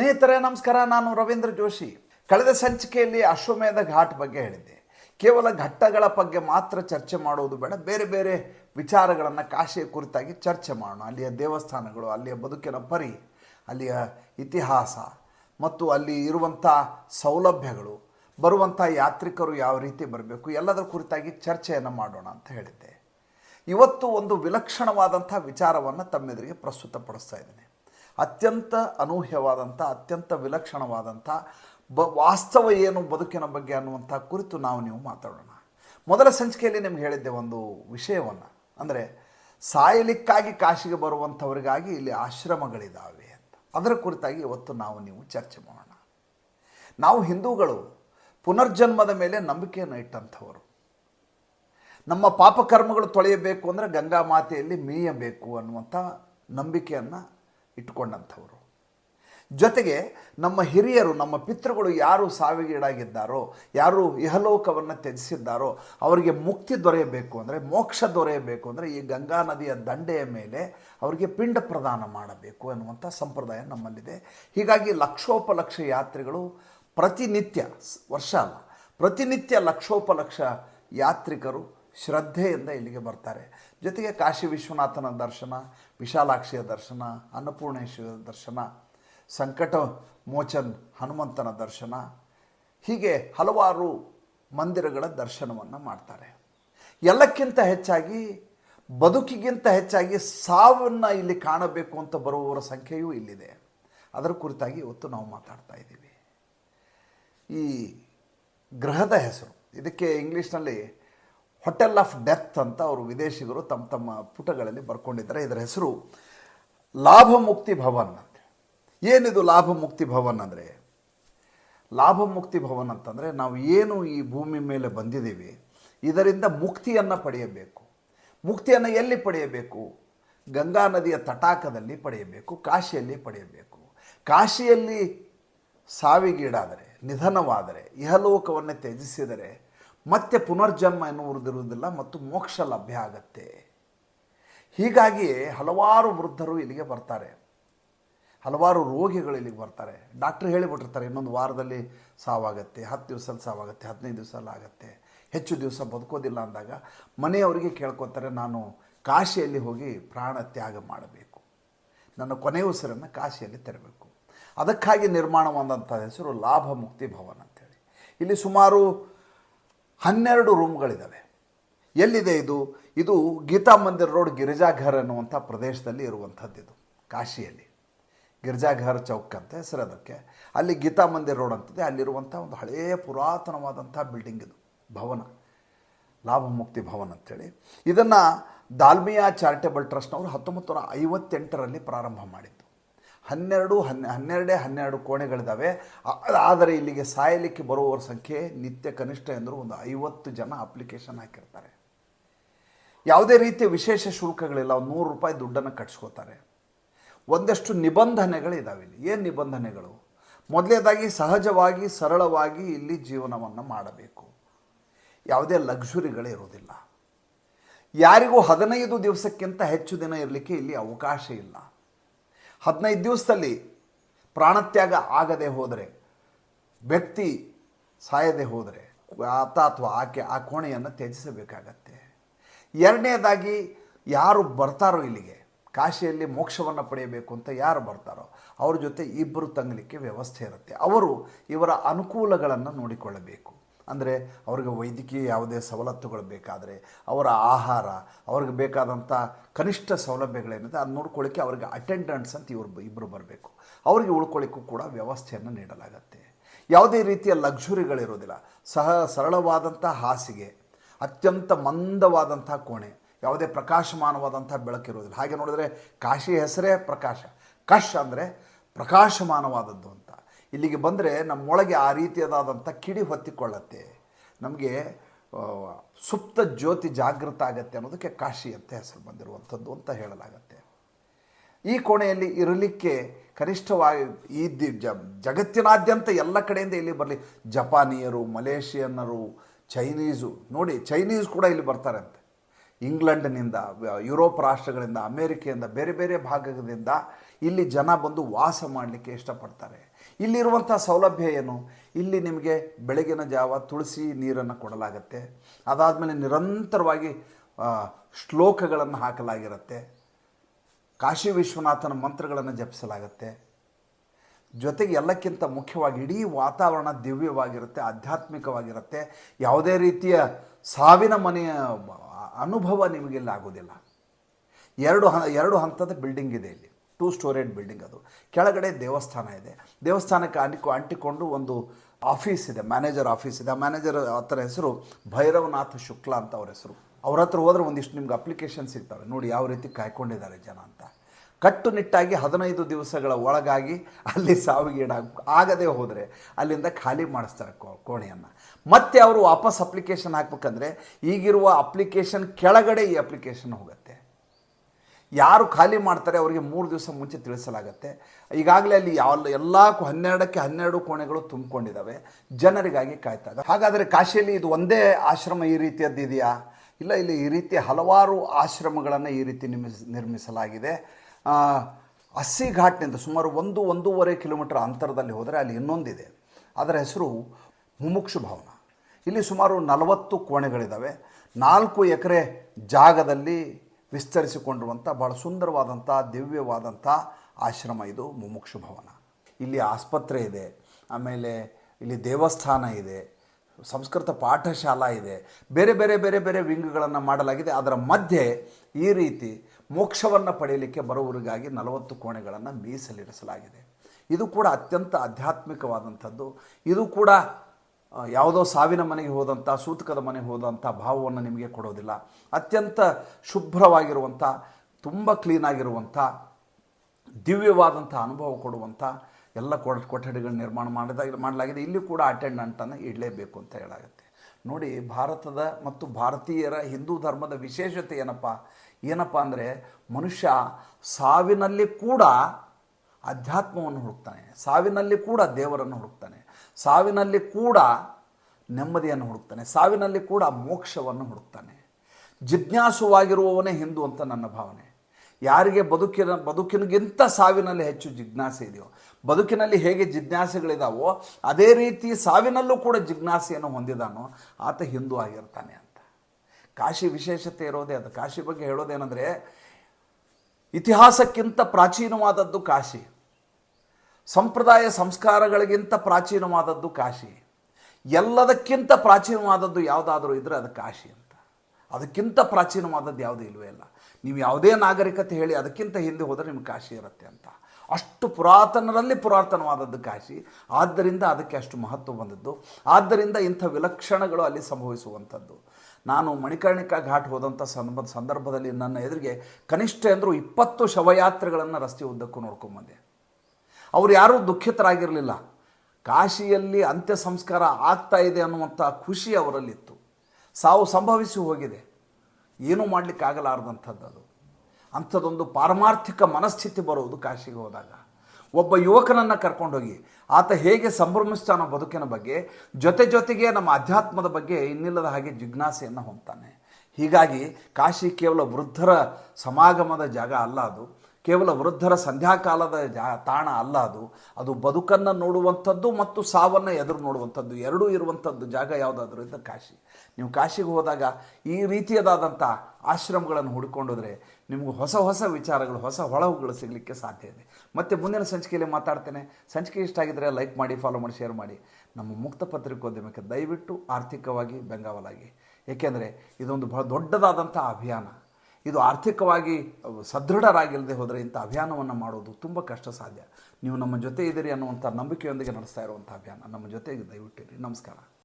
ಸ್ನೇಹಿತರೆ, ನಮಸ್ಕಾರ. ನಾನು ರವೀಂದ್ರ ಜೋಶಿ. ಕಳೆದ ಸಂಚಿಕೆಯಲ್ಲಿ ಅಶ್ವಮೇಧ ಘಾಟ್ ಬಗ್ಗೆ ಹೇಳಿದ್ದೆ. ಕೇವಲ ಘಟ್ಟಗಳ ಬಗ್ಗೆ ಮಾತ್ರ ಚರ್ಚೆ ಮಾಡುವುದು ಬೇಡ. ಬೇರೆ ಬೇರೆ ವಿಚಾರಗಳನ್ನು ಕಾಶಿಯ ಕುರಿತಾಗಿ ಚರ್ಚೆ ಮಾಡೋಣ. ಅಲ್ಲಿಯ ದೇವಸ್ಥಾನಗಳು, ಅಲ್ಲಿಯ ಬದುಕಿನ ಪರಿ, ಅಲ್ಲಿಯ ಇತಿಹಾಸ ಮತ್ತು ಅಲ್ಲಿ ಇರುವಂಥ ಸೌಲಭ್ಯಗಳು, ಬರುವಂಥ ಯಾತ್ರಿಕರು ಯಾವ ರೀತಿ ಬರಬೇಕು, ಎಲ್ಲದರ ಕುರಿತಾಗಿ ಚರ್ಚೆಯನ್ನು ಮಾಡೋಣ ಅಂತ ಹೇಳಿದ್ದೆ. ಇವತ್ತು ಒಂದು ವಿಲಕ್ಷಣವಾದಂಥ ವಿಚಾರವನ್ನು ತಮ್ಮೆದುರಿಗೆ ಪ್ರಸ್ತುತಪಡಿಸ್ತಾ ಇದ್ದೇನೆ. ಅತ್ಯಂತ ಅನೂಹ್ಯವಾದಂಥ, ಅತ್ಯಂತ ವಿಲಕ್ಷಣವಾದಂಥ, ಬ, ವಾಸ್ತವ ಏನು ಬದುಕಿನ ಬಗ್ಗೆ ಅನ್ನುವಂಥ ಕುರಿತು ನಾವು ನೀವು ಮಾತಾಡೋಣ. ಮೊದಲ ಸಂಚಿಕೆಯಲ್ಲಿ ನಿಮ್ಗೆ ಹೇಳಿದ್ದೆ ಒಂದು ವಿಷಯವನ್ನು. ಅಂದರೆ ಸಾಯಲಿಕ್ಕಾಗಿ ಕಾಶಿಗೆ ಬರುವಂಥವರಿಗಾಗಿ ಇಲ್ಲಿ ಆಶ್ರಮಗಳಿದ್ದಾವೆ ಅಂತ. ಅದರ ಕುರಿತಾಗಿ ಇವತ್ತು ನಾವು ನೀವು ಚರ್ಚೆ ಮಾಡೋಣ. ನಾವು ಹಿಂದೂಗಳು ಪುನರ್ಜನ್ಮದ ಮೇಲೆ ನಂಬಿಕೆಯನ್ನು ಇಟ್ಟಂಥವರು. ನಮ್ಮ ಪಾಪಕರ್ಮಗಳು ತೊಳೆಯಬೇಕು ಅಂದರೆ ಗಂಗಾ ಮಾತೆಯಲ್ಲಿ ಮೀಯಬೇಕು ಅನ್ನುವಂಥ ನಂಬಿಕೆಯನ್ನು ಇಟ್ಕೊಂಡಂಥವರು ಜೊತೆಗೆ ನಮ್ಮ ಹಿರಿಯರು, ನಮ್ಮ ಪಿತೃಗಳು ಯಾರು ಸಾವಿಗೀಡಾಗಿದ್ದಾರೋ, ಯಾರು ಇಹಲೋಕವನ್ನು ತ್ಯಜಿಸಿದ್ದಾರೋ, ಅವರಿಗೆ ಮುಕ್ತಿ ದೊರೆಯಬೇಕು ಅಂದರೆ, ಮೋಕ್ಷ ದೊರೆಯಬೇಕು ಅಂದರೆ, ಈ ಗಂಗಾ ನದಿಯ ದಂಡೆಯ ಮೇಲೆ ಅವರಿಗೆ ಪಿಂಡ ಪ್ರದಾನ ಮಾಡಬೇಕು ಅನ್ನುವಂಥ ಸಂಪ್ರದಾಯ ನಮ್ಮಲ್ಲಿದೆ. ಹೀಗಾಗಿ ಲಕ್ಷೋಪಲಕ್ಷ ಯಾತ್ರಿಗಳು ಪ್ರತಿನಿತ್ಯ ವರ್ಷ ಅಲ್ಲ, ಪ್ರತಿನಿತ್ಯ ಲಕ್ಷೋಪಲಕ್ಷ ಯಾತ್ರಿಕರು ಶ್ರದ್ಧೆಯಿಂದ ಇಲ್ಲಿಗೆ ಬರ್ತಾರೆ. ಜೊತೆಗೆ ಕಾಶಿ ವಿಶ್ವನಾಥನ ದರ್ಶನ, ವಿಶಾಲಾಕ್ಷಿಯ ದರ್ಶನ, ಅನ್ನಪೂರ್ಣೇಶ್ವರ ದರ್ಶನ, ಸಂಕಟ ಮೋಚನ್ ಹನುಮಂತನ ದರ್ಶನ, ಹೀಗೆ ಹಲವಾರು ಮಂದಿರಗಳ ದರ್ಶನವನ್ನು ಮಾಡ್ತಾರೆ. ಎಲ್ಲಕ್ಕಿಂತ ಹೆಚ್ಚಾಗಿ, ಬದುಕಿಗಿಂತ ಹೆಚ್ಚಾಗಿ ಸಾವನ್ನು ಇಲ್ಲಿ ಕಾಣಬೇಕು ಅಂತ ಬರುವವರ ಸಂಖ್ಯೆಯೂ ಇಲ್ಲಿದೆ. ಅದರ ಕುರಿತಾಗಿ ಇವತ್ತು ನಾವು ಮಾತಾಡ್ತಾ ಇದ್ದೀವಿ. ಈ ಗ್ರಹದ ಹೆಸರು, ಇದಕ್ಕೆ ಇಂಗ್ಲೀಷ್ನಲ್ಲಿ ಹೋಟೆಲ್ ಆಫ್ ಡೆತ್ ಅಂತ ಅವರು ವಿದೇಶಿಗರು ತಮ್ಮ ತಮ್ಮ ಪುಟಗಳಲ್ಲಿ ಬರ್ಕೊಂಡಿದ್ದಾರೆ. ಇದರ ಹೆಸರು ಲಾಭ ಮುಕ್ತಿ ಭವನ್ ಅಂತ. ಏನಿದು ಲಾಭ ಮುಕ್ತಿ ಭವನ್ ಅಂದರೆ? ಲಾಭ ಮುಕ್ತಿ ಭವನ್ ಅಂತಂದರೆ ನಾವು ಏನು ಈ ಭೂಮಿ ಮೇಲೆ ಬಂದಿದ್ದೀವಿ, ಇದರಿಂದ ಮುಕ್ತಿಯನ್ನು ಪಡೆಯಬೇಕು. ಮುಕ್ತಿಯನ್ನು ಎಲ್ಲಿ ಪಡೆಯಬೇಕು? ಗಂಗಾ ನದಿಯ ತಟಾಕದಲ್ಲಿ ಪಡೆಯಬೇಕು, ಕಾಶಿಯಲ್ಲಿ ಪಡೆಯಬೇಕು. ಕಾಶಿಯಲ್ಲಿ ಸಾವಿಗೀಡಾದರೆ, ನಿಧನವಾದರೆ, ಇಹಲೋಕವನ್ನು ತ್ಯಜಿಸಿದರೆ ಮತ್ತೆ ಪುನರ್ಜನ್ಮ ಎನ್ನುವುದಿರುವುದಿಲ್ಲ ಮತ್ತು ಮೋಕ್ಷ ಲಭ್ಯ ಆಗತ್ತೆ. ಹೀಗಾಗಿ ಹಲವಾರು ವೃದ್ಧರು ಇಲ್ಲಿಗೆ ಬರ್ತಾರೆ. ಹಲವಾರು ರೋಗಿಗಳು ಇಲ್ಲಿಗೆ ಬರ್ತಾರೆ. ಡಾಕ್ಟ್ರ್ ಹೇಳಿಬಿಟ್ಟಿರ್ತಾರೆ, ಇನ್ನೊಂದು ವಾರದಲ್ಲಿ ಸಾವಾಗತ್ತೆ, ಹತ್ತು ದಿವಸದಲ್ಲಿ ಸಾವಾಗತ್ತೆ, ಹದಿನೈದು ದಿವಸದಲ್ಲಿ ಆಗುತ್ತೆ. ಹೆಚ್ಚು ದಿವಸ ಬದುಕೋದಿಲ್ಲ ಅಂದಾಗ ಮನೆಯವರಿಗೆ ಕೇಳ್ಕೊತಾರೆ, ನಾನು ಕಾಶಿಯಲ್ಲಿ ಹೋಗಿ ಪ್ರಾಣ ತ್ಯಾಗ ಮಾಡಬೇಕು. ನನ್ನ ಕೊನೆಯ ಉಸಿರನ್ನು ಕಾಶಿಯಲ್ಲಿ ತೆರಬೇಕು. ಅದಕ್ಕಾಗಿ ನಿರ್ಮಾಣವಾದಂಥ ಹೆಸರು ಲಾಭ ಮುಕ್ತಿ ಭವನ ಅಂತೇಳಿ. ಇಲ್ಲಿ ಸುಮಾರು ಹನ್ನೆರಡು ರೂಮ್ಗಳಿದ್ದಾವೆ. ಎಲ್ಲಿದೆ ಇದು? ಇದು ಗೀತಾ ಮಂದಿರ್ ರೋಡ್ ಗಿರಿಜಾಘರ್ ಅನ್ನುವಂಥ ಪ್ರದೇಶದಲ್ಲಿ ಇರುವಂಥದ್ದು ಇದು, ಕಾಶಿಯಲ್ಲಿ. ಗಿರಿಜಾಘರ್ ಚೌಕ್ ಅಂತ ಹೆಸರು ಅದಕ್ಕೆ. ಅಲ್ಲಿ ಗೀತಾ ಮಂದಿರ್ ರೋಡ್ ಅಂತಿದೆ. ಅಲ್ಲಿರುವಂಥ ಒಂದು ಹಳೆಯ ಪುರಾತನವಾದಂಥ ಬಿಲ್ಡಿಂಗ್ ಇದು, ಭವನ ಲಾಭ ಮುಕ್ತಿ ಭವನ್ ಅಂತೇಳಿ. ಇದನ್ನು ದಾಲ್ಮಿಯಾ ಚಾರಿಟೇಬಲ್ ಟ್ರಸ್ಟ್ನವರು ಹತ್ತೊಂಬತ್ತು ನೂರ ಐವತ್ತೆಂಟರಲ್ಲಿ ಪ್ರಾರಂಭ ಮಾಡಿದ್ದು. ಹನ್ನೆರಡು, ಹನ್ನೆ, ಹನ್ನೆರಡೇ, ಹನ್ನೆರಡು ಕೋಣೆಗಳಿದ್ದಾವೆ ಆದರೆ ಇಲ್ಲಿಗೆ ಸಾಯಲಿಕ್ಕೆ ಬರುವವರ ಸಂಖ್ಯೆ ನಿತ್ಯ ಕನಿಷ್ಠ ಎಂದರು ಒಂದು ಐವತ್ತು ಜನ ಅಪ್ಲಿಕೇಶನ್ ಹಾಕಿರ್ತಾರೆ. ಯಾವುದೇ ರೀತಿಯ ವಿಶೇಷ ಶುಲ್ಕಗಳಿಲ್ಲ. ಒಂದು ನೂರು ರೂಪಾಯಿ ದುಡ್ಡನ್ನು ಕಟ್ಸ್ಕೋತಾರೆ. ಒಂದಷ್ಟು ನಿಬಂಧನೆಗಳಿದ್ದಾವೆ ಇಲ್ಲಿ. ಏನು ನಿಬಂಧನೆಗಳು? ಮೊದಲನೇದಾಗಿ ಸಹಜವಾಗಿ, ಸರಳವಾಗಿ ಇಲ್ಲಿ ಜೀವನವನ್ನು ಮಾಡಬೇಕು. ಯಾವುದೇ ಲಕ್ಸುರಿಗಳಿರೋದಿಲ್ಲ ಯಾರಿಗೂ ಹದಿನೈದು ದಿವಸಕ್ಕಿಂತ ಹೆಚ್ಚು ದಿನ ಇರಲಿಕ್ಕೆ ಇಲ್ಲಿ ಅವಕಾಶ ಇಲ್ಲ. ಹದಿನೈದು ದಿವಸದಲ್ಲಿ ಪ್ರಾಣತ್ಯಾಗ ಆಗದೆ ಹೋದರೆ ವ್ಯಕ್ತಿ ಸಾಯದೆ ಹೋದರೆ, ಆತ ಅಥವಾ ಆಕೆ ಆ ಕೋಣೆಯನ್ನು ತ್ಯಜಿಸಬೇಕಾಗತ್ತೆ. ಎರಡನೇದಾಗಿ, ಯಾರು ಬರ್ತಾರೋ ಇಲ್ಲಿಗೆ, ಕಾಶಿಯಲ್ಲಿ ಮೋಕ್ಷವನ್ನು ಪಡೆಯಬೇಕು ಅಂತ ಯಾರು ಬರ್ತಾರೋ, ಅವ್ರ ಜೊತೆ ಇಬ್ಬರು ತಂಗಲಿಕ್ಕೆ ವ್ಯವಸ್ಥೆ ಇರುತ್ತೆ. ಅವರು ಇವರ ಅನುಕೂಲಗಳನ್ನು ನೋಡಿಕೊಳ್ಳಬೇಕು. ಅಂದರೆ ಅವ್ರಿಗೆ ವೈದ್ಯಕೀಯ ಯಾವುದೇ ಸವಲತ್ತುಗಳು ಬೇಕಾದರೆ, ಅವರ ಆಹಾರ, ಅವ್ರಿಗೆ ಬೇಕಾದಂಥ ಕನಿಷ್ಠ ಸೌಲಭ್ಯಗಳೇನಿದೆ ಅದು ನೋಡ್ಕೊಳ್ಳಿಕ್ಕೆ ಅವ್ರಿಗೆ ಅಟೆಂಡೆಂಟ್ಸ್ ಅಂತ ಇವರು ಇಬ್ಬರು ಬರಬೇಕು. ಅವರಿಗೆ ಉಳ್ಕೊಳ್ಳಿಕ್ಕೂ ಕೂಡ ವ್ಯವಸ್ಥೆಯನ್ನು ನೀಡಲಾಗತ್ತೆ. ಯಾವುದೇ ರೀತಿಯ ಲಕ್ಸುರಿಗಳಿರೋದಿಲ್ಲ. ಸಹ ಸರಳವಾದಂಥ ಹಾಸಿಗೆ, ಅತ್ಯಂತ ಮಂದವಾದಂಥ ಕೋಣೆ, ಯಾವುದೇ ಪ್ರಕಾಶಮಾನವಾದಂಥ ಬೆಳಕಿರೋದಿಲ್ಲ. ಹಾಗೆ ನೋಡಿದ್ರೆ ಕಾಶಿ ಹೆಸರೇ ಪ್ರಕಾಶ. ಕಶ್ ಅಂದರೆ ಪ್ರಕಾಶಮಾನವಾದದ್ದು ಇಲ್ಲಿಗೆ ಬಂದರೆ ನಮ್ಮೊಳಗೆ ಆ ರೀತಿಯಾದಂಥ ಕಿಡಿ ಹೊತ್ತಿಕೊಳ್ಳತ್ತೆ. ನಮಗೆ ಸುಪ್ತ ಜ್ಯೋತಿ ಜಾಗೃತ ಆಗತ್ತೆ ಅನ್ನೋದಕ್ಕೆ ಕಾಶಿ ಅಂತ ಹೆಸರು ಬಂದಿರುವಂಥದ್ದು ಅಂತ ಹೇಳಲಾಗತ್ತೆ. ಈ ಕೋಣೆಯಲ್ಲಿ ಇರಲಿಕ್ಕೆ ಕನಿಷ್ಠವಾಗಿ ಈ ದಿ- ಜ, ಜಗತ್ತಿನಾದ್ಯಂತ ಎಲ್ಲ ಕಡೆಯಿಂದ ಇಲ್ಲಿ ಬರಲಿ. ಜಪಾನಿಯರು ಮಲೇಷಿಯನ್ನರು ಚೈನೀಸು, ನೋಡಿ, ಚೈನೀಸ್ ಕೂಡ ಇಲ್ಲಿ ಬರ್ತಾರೆ ಅಂತೆ. ಇಂಗ್ಲೆಂಡ್ನಿಂದ, ಯುರೋಪ್ ರಾಷ್ಟ್ರಗಳಿಂದ, ಅಮೇರಿಕೆಯಿಂದ, ಬೇರೆ ಬೇರೆ ಭಾಗದಿಂದ ಇಲ್ಲಿ ಜನ ಬಂದು ವಾಸ ಮಾಡಲಿಕ್ಕೆ ಇಷ್ಟಪಡ್ತಾರೆ. ಇಲ್ಲಿರುವಂಥ ಸೌಲಭ್ಯ ಏನು? ಇಲ್ಲಿ ನಿಮಗೆ ಬೆಳಗಿನ ಜಾವ ತುಳಸಿ ನೀರನ್ನು ಕೊಡಲಾಗತ್ತೆ. ಅದಾದಮೇಲೆ ನಿರಂತರವಾಗಿ ಶ್ಲೋಕಗಳನ್ನು ಹಾಕಲಾಗಿರುತ್ತೆ. ಕಾಶಿ ವಿಶ್ವನಾಥನ ಮಂತ್ರಗಳನ್ನು ಜಪಿಸಲಾಗತ್ತೆ. ಜೊತೆಗೆ ಎಲ್ಲಕ್ಕಿಂತ ಮುಖ್ಯವಾಗಿ ಇಡೀ ವಾತಾವರಣ ದಿವ್ಯವಾಗಿರುತ್ತೆ, ಆಧ್ಯಾತ್ಮಿಕವಾಗಿರುತ್ತೆ. ಯಾವುದೇ ರೀತಿಯ ಸಾವಿನ ಮನೆಯ ಅನುಭವ ನಿಮಗಿಲ್ಲಿ ಆಗೋದಿಲ್ಲ. ಎರಡು ಹ, ಎರಡು ಹಂತದ ಬಿಲ್ಡಿಂಗ್ ಇದೆ ಇಲ್ಲಿ. ಟೂ ಸ್ಟೋರೇಡ್ ಬಿಲ್ಡಿಂಗ್ ಅದು. ಕೆಳಗಡೆ ದೇವಸ್ಥಾನ ಇದೆ. ದೇವಸ್ಥಾನಕ್ಕೆ ಅಂಟಿಕೊ, ಅಂಟಿಕೊಂಡು ಒಂದು ಆಫೀಸ್ ಇದೆ ಮ್ಯಾನೇಜರ್ ಆಫೀಸ್ ಇದೆ. ಆ ಮ್ಯಾನೇಜರ್ ಹತ್ರ ಹೆಸರು ಭೈರವನಾಥ್ ಶುಕ್ಲಾ ಅಂತ ಅವ್ರ ಹೆಸರು. ಅವ್ರ ಹತ್ರ ಹೋದ್ರೆ ಒಂದಿಷ್ಟು ನಿಮ್ಗೆ ಅಪ್ಲಿಕೇಶನ್ ಸಿಗ್ತವೆ ನೋಡಿ ಯಾವ ರೀತಿ ಕಾಯ್ಕೊಂಡಿದ್ದಾರೆ ಜನ ಅಂತ. ಕಟ್ಟುನಿಟ್ಟಾಗಿ ಹದಿನೈದು ದಿವಸಗಳ ಒಳಗಾಗಿ ಅಲ್ಲಿ ಸಾವಿಗೀಡಾಗ ಆಗದೆ ಹೋದರೆ ಅಲ್ಲಿಂದ ಖಾಲಿ ಮಾಡಿಸ್ತಾರೆ ಕೋಣೆಯನ್ನು. ಮತ್ತೆ ಅವರು ವಾಪಸ್ ಅಪ್ಲಿಕೇಶನ್ ಹಾಕ್ಬೇಕಂದ್ರೆ ಈಗಿರುವ ಅಪ್ಲಿಕೇಶನ್ ಕೆಳಗಡೆ ಈ ಅಪ್ಲಿಕೇಶನ್ ಹೋಗುತ್ತೆ. ಯಾರು ಖಾಲಿ ಮಾಡ್ತಾರೆ ಅವರಿಗೆ ಮೂರು ದಿವಸ ಮುಂಚೆ ತಿಳಿಸಲಾಗತ್ತೆ. ಈಗಾಗಲೇ ಅಲ್ಲಿ ಯಾವ ಎಲ್ಲ ಹನ್ನೆರಡಕ್ಕೆ ಹನ್ನೆರಡು ಕೋಣೆಗಳು ತುಂಬಿಕೊಂಡಿದ್ದಾವೆ ಜನರಿಗಾಗಿ ಕಾಯ್ತಾ ಇದ್ದಾರೆ. ಹಾಗಾದರೆ ಕಾಶಿಯಲ್ಲಿ ಇದು ಒಂದೇ ಆಶ್ರಮ ಈ ರೀತಿಯದ್ದು ಇದೆಯಾ ಇಲ್ಲ, ಇಲ್ಲಿ ಈ ರೀತಿ ಹಲವಾರು ಆಶ್ರಮಗಳನ್ನು ಈ ರೀತಿ ನಿರ್ಮಿಸ್ ನಿರ್ಮಿಸಲಾಗಿದೆ. ಅಸ್ಸಿ ಘಾಟ್ನಿಂದ ಸುಮಾರು ಒಂದು, ಒಂದೂವರೆ ಕಿಲೋಮೀಟರ್ ಅಂತರದಲ್ಲಿ ಹೋದರೆ ಅಲ್ಲಿ ಇನ್ನೊಂದಿದೆ. ಅದರ ಹೆಸರು ಮುಮುಕ್ಷು ಭವನ. ಇಲ್ಲಿ ಸುಮಾರು ನಲವತ್ತು ಕೋಣೆಗಳಿದ್ದಾವೆ. ನಾಲ್ಕು ಎಕರೆ ಜಾಗದಲ್ಲಿ ವಿಸ್ತರಿಸಿಕೊಂಡಿರುವಂಥ ಭಾಳ ಸುಂದರವಾದಂಥ, ದಿವ್ಯವಾದಂಥ ಆಶ್ರಮ ಇದು ಮುಮುಕ್ಷು ಭವನ. ಇಲ್ಲಿ ಆಸ್ಪತ್ರೆ ಇದೆ, ಆಮೇಲೆ ಇಲ್ಲಿ ದೇವಸ್ಥಾನ ಇದೆ, ಸಂಸ್ಕೃತ ಪಾಠಶಾಲಾ ಇದೆ, ಬೇರೆ ಬೇರೆ ಬೇರೆ ಬೇರೆ ವಿಂಗ್ಗಳನ್ನು ಮಾಡಲಾಗಿದೆ. ಅದರ ಮಧ್ಯೆ ಈ ರೀತಿ ಮೋಕ್ಷವನ್ನು ಪಡೆಯಲಿಕ್ಕೆ ಬರುವವರಿಗಾಗಿ ನಲವತ್ತು ಕೋಣೆಗಳನ್ನು ಮೀಸಲಿರಿಸಲಾಗಿದೆ. ಇದು ಕೂಡ ಅತ್ಯಂತ ಆಧ್ಯಾತ್ಮಿಕವಾದಂಥದ್ದು. ಇದು ಕೂಡ ಯಾವುದೋ ಸಾವಿನ ಮನೆಗೆ ಹೋದಂಥ, ಸೂತಕದ ಮನೆಗೆ ಹೋದಂಥ ಭಾವವನ್ನು ನಿಮಗೆ ಕೊಡೋದಿಲ್ಲ. ಅತ್ಯಂತ ಶುಭ್ರವಾಗಿರುವಂಥ, ತುಂಬ ಕ್ಲೀನಾಗಿರುವಂಥ ದಿವ್ಯವಾದಂಥ ಅನುಭವ ಕೊಡುವಂಥ ಎಲ್ಲ ಕೊಠಡಿಗಳ ನಿರ್ಮಾಣ ಮಾಡಿದ, ಮಾಡಲಾಗಿದೆ. ಇಲ್ಲಿ ಕೂಡ ಅಟೆಂಡೆಂಟನ್ನು ಇಡಲೇಬೇಕು ಅಂತ ಹೇಳಾಗುತ್ತೆ. ನೋಡಿ, ಭಾರತದ ಮತ್ತು ಭಾರತೀಯರ ಹಿಂದೂ ಧರ್ಮದ ವಿಶೇಷತೆ ಏನಪ್ಪ? ಏನಪ್ಪ ಅಂದರೆ, ಮನುಷ್ಯ ಸಾವಿನಲ್ಲಿ ಕೂಡ ಅಧ್ಯಾತ್ಮವನ್ನು ಹುಡುಕ್ತಾನೆ. ಸಾವಿನಲ್ಲಿ ಕೂಡ ದೇವರನ್ನು ಹುಡುಕ್ತಾನೆ. ಸಾವಿನಲ್ಲಿ ಕೂಡ ನೆಮ್ಮದಿಯನ್ನು ಹುಡುಕ್ತಾನೆ. ಸಾವಿನಲ್ಲಿ ಕೂಡ ಮೋಕ್ಷವನ್ನು ಹುಡುಕ್ತಾನೆ. ಜಿಜ್ಞಾಸುವಾಗಿರುವವನೇ ಹಿಂದೂ ಅಂತ ನನ್ನ ಭಾವನೆ. ಯಾರಿಗೆ ಬದುಕಿನ, ಬದುಕಿನಗಿಂತ ಸಾವಿನಲ್ಲಿ ಹೆಚ್ಚು ಜಿಜ್ಞಾಸೆ ಇದೆಯೋ, ಬದುಕಿನಲ್ಲಿ ಹೇಗೆ ಜಿಜ್ಞಾಸೆಗಳಿದಾವೋ, ಅದೇ ರೀತಿ ಸಾವಿನಲ್ಲೂ ಕೂಡ ಜಿಜ್ಞಾಸೆಯನ್ನು ಹೊಂದಿದಾನೋ, ಆತ ಹಿಂದೂ ಆಗಿರ್ತಾನೆ ಅಂತ. ಕಾಶಿ ವಿಶೇಷತೆ ಇರೋದೇ ಅದು. ಕಾಶಿ ಬಗ್ಗೆ ಹೇಳೋದೇನೆಂದರೆ, ಇತಿಹಾಸಕ್ಕಿಂತ ಪ್ರಾಚೀನವಾದದ್ದು ಕಾಶಿ. ಸಂಪ್ರದಾಯ ಸಂಸ್ಕಾರಗಳಿಗಿಂತ ಪ್ರಾಚೀನವಾದದ್ದು ಕಾಶಿ. ಎಲ್ಲದಕ್ಕಿಂತ ಪ್ರಾಚೀನವಾದದ್ದು ಯಾವುದಾದ್ರೂ ಇದ್ದರೆ ಅದು ಕಾಶಿ ಅಂತ. ಅದಕ್ಕಿಂತ ಪ್ರಾಚೀನವಾದದ್ದು ಯಾವುದೂ ಇಲ್ಲವೇ ಇಲ್ಲ. ನೀವು ಯಾವುದೇ ನಾಗರಿಕತೆ ಹೇಳಿ ಅದಕ್ಕಿಂತ ಹಿಂದೆ ಹೋದರೆ ನಿಮ್ಗೆ ಕಾಶಿ ಇರುತ್ತೆ ಅಂತ. ಅಷ್ಟು ಪುರಾತನರಲ್ಲಿ ಪುರಾತನವಾದದ್ದು ಕಾಶಿ. ಆದ್ದರಿಂದ ಅದಕ್ಕೆ ಅಷ್ಟು ಮಹತ್ವ ಬಂದದ್ದು. ಆದ್ದರಿಂದ ಇಂಥ ವಿಲಕ್ಷಣಗಳು ಅಲ್ಲಿ ಸಂಭವಿಸುವಂಥದ್ದು. ನಾನು ಮಣಿಕರ್ಣಿಕಾ ಘಾಟ್ ಹೋದಂಥ ಸಂದರ್ಭ ಸಂದರ್ಭದಲ್ಲಿ ನನ್ನ ಎದುರಿಗೆ ಕನಿಷ್ಠ ಅಂದರೂ ಇಪ್ಪತ್ತು ಶವಯಾತ್ರೆಗಳನ್ನು ರಸ್ತೆ ಉದ್ದಕ್ಕೂ ನೋಡ್ಕೊಂಬಂದೆ ಅವರು ಯಾರೂ ದುಃಖಿತರಾಗಿರಲಿಲ್ಲ. ಕಾಶಿಯಲ್ಲಿ ಅಂತ್ಯ ಸಂಸ್ಕಾರ ಆಗ್ತಾ ಇದೆ ಅನ್ನುವಂಥ ಖುಷಿ ಅವರಲ್ಲಿತ್ತು. ಸಾವು ಸಂಭವಿಸಿ ಹೋಗಿದೆ. ಏನೂ ಮಾಡಲಿಕ್ಕಾಗಲಾರ್ದಂಥದ್ದು ಅದು ಅಂಥದ್ದೊಂದು ಪಾರಮಾರ್ಥಿಕ ಮನಸ್ಥಿತಿ ಬರುವುದು ಕಾಶಿಗೆ ಹೋದಾಗ. ಒಬ್ಬ ಯುವಕನನ್ನು ಕರ್ಕೊಂಡೋಗಿ, ಆತ ಹೇಗೆ ಸಂಭ್ರಮಿಸ್ತಾನೋ ಬದುಕಿನ ಬಗ್ಗೆ, ಜೊತೆ ಜೊತೆಗೆ ನಮ್ಮ ಅಧ್ಯಾತ್ಮದ ಬಗ್ಗೆ ಇನ್ನಿಲ್ಲದ ಹಾಗೆ ಜಿಜ್ಞಾಸೆಯನ್ನು ಹೊಂದ್ತಾನೆ. ಹೀಗಾಗಿ ಕಾಶಿ ಕೇವಲ ವೃದ್ಧರ ಸಮಾಗಮದ ಜಾಗ ಅಲ್ಲ ಅದು. ಕೇವಲ ವೃದ್ಧರ ಸಂಧ್ಯಾಕಾಲದ ಜಾ ತಾಣ ಅಲ್ಲ ಅದು. ಅದು ಬದುಕನ್ನು ನೋಡುವಂಥದ್ದು ಮತ್ತು ಸಾವನ್ನು ಎದುರು ನೋಡುವಂಥದ್ದು. ಎರಡೂ ಇರುವಂಥದ್ದು ಜಾಗ ಯಾವುದಾದ್ರೂ ಇದ್ದ ಕಾಶಿ. ನೀವು ಕಾಶಿಗೆ ಹೋದಾಗ ಈ ರೀತಿಯದಾದಂಥ ಆಶ್ರಮಗಳನ್ನು ಹುಡ್ಕೊಂಡೋದ್ರೆ ನಿಮಗೆ ಹೊಸ ಹೊಸ ವಿಚಾರಗಳು, ಹೊಸ ಹೊಳಹುಗಳು ಸಿಗಲಿಕ್ಕೆ ಸಾಧ್ಯ ಇದೆ. ಮತ್ತು ಮುಂದಿನ ಸಂಚಿಕೆಯಲ್ಲಿ ಮಾತಾಡ್ತೇನೆ. ಸಂಚಿಕೆ ಇಷ್ಟ ಆಗಿದ್ದರೆ ಲೈಕ್ ಮಾಡಿ, ಫಾಲೋ ಮಾಡಿ, ಶೇರ್ ಮಾಡಿ. ನಮ್ಮ ಮುಕ್ತ ಪತ್ರಿಕೋದ್ಯಮಕ್ಕೆ ದಯವಿಟ್ಟು ಆರ್ಥಿಕವಾಗಿ ಬೆಂಗಾವಲಾಗಿ. ಏಕೆಂದರೆ ಇದೊಂದು ಬಹಳ ದೊಡ್ಡದಾದಂಥ ಅಭಿಯಾನ. ಇದು ಆರ್ಥಿಕವಾಗಿ ಸದೃಢರಾಗಿಲ್ಲದೆ ಹೋದರೆ ಇಂಥ ಅಭಿಯಾನವನ್ನು ಮಾಡೋದು ತುಂಬ ಕಷ್ಟ ಸಾಧ್ಯ. ನೀವು ನಮ್ಮ ಜೊತೆ ಇದ್ದೀರಿ ಅನ್ನುವಂಥ ನಂಬಿಕೆಯೊಂದಿಗೆ ನಡೆಸ್ತಾ ಇರುವಂಥ ಅಭಿಯಾನ. ನಮ್ಮ ಜೊತೆಗೆ ದಯವಿಟ್ಟಿರಿ ನಮಸ್ಕಾರ.